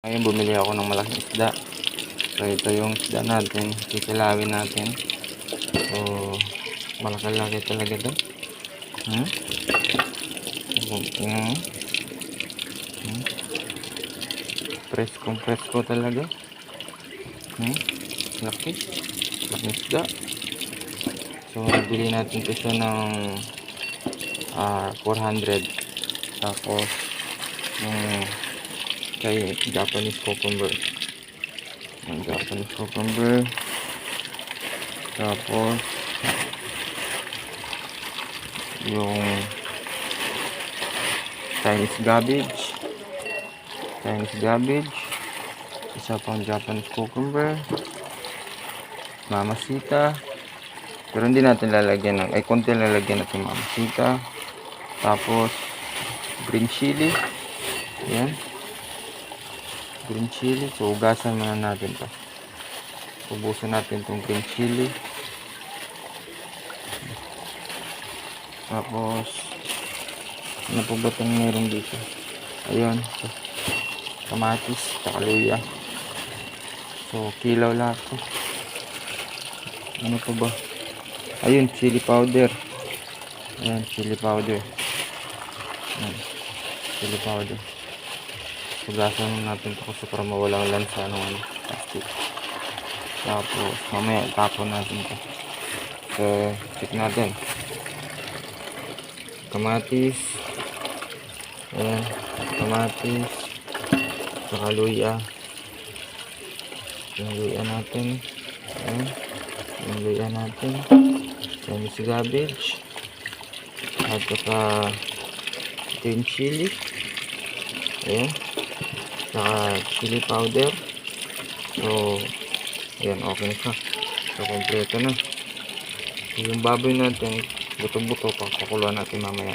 Ngayon bumili ako ng malaking isda. So ito yung isda natin. Kisilawin natin. So malaki-laki talaga to. Hmm? Hmm? Hmm? Preskong presko talaga. Hmm? Laki. Laking isda. So nabili natin ito ng ah 400. Tapos yung kay Japanese cucumber. Yung Japanese cucumber. Tapos yung Chinese cabbage. Chinese cabbage. Isa pang Japanese cucumber. Mamasita. Pero hindi natin lalagyan ng, ay konti lalagyan natin mamasita. Tapos green chili. Yan green chili. So, ugasan muna natin to. Ubusin natin itong green chili. Tapos, ano po ba itong meron dito? Ayun. So, kamatis, tsaka luya. So, kilaw lahat to. Ano po ba? Ayun, chili powder. Ayan, chili powder. Ayan, chili powder. Hugasan natin ito kasi para mawalang lansa ng ano, plastic. Tapos, mamaya itapon natin ito. So, check natin. Kamatis. Ayan, kamatis. Saka luya. Yung luya natin. Ayan. Yung luya natin. Chinese cabbage. At saka green chili. Ayan saka chili powder. So ayan okay na siya. So kompleto na. Yung baboy natin buto buto pakakuluan natin mamaya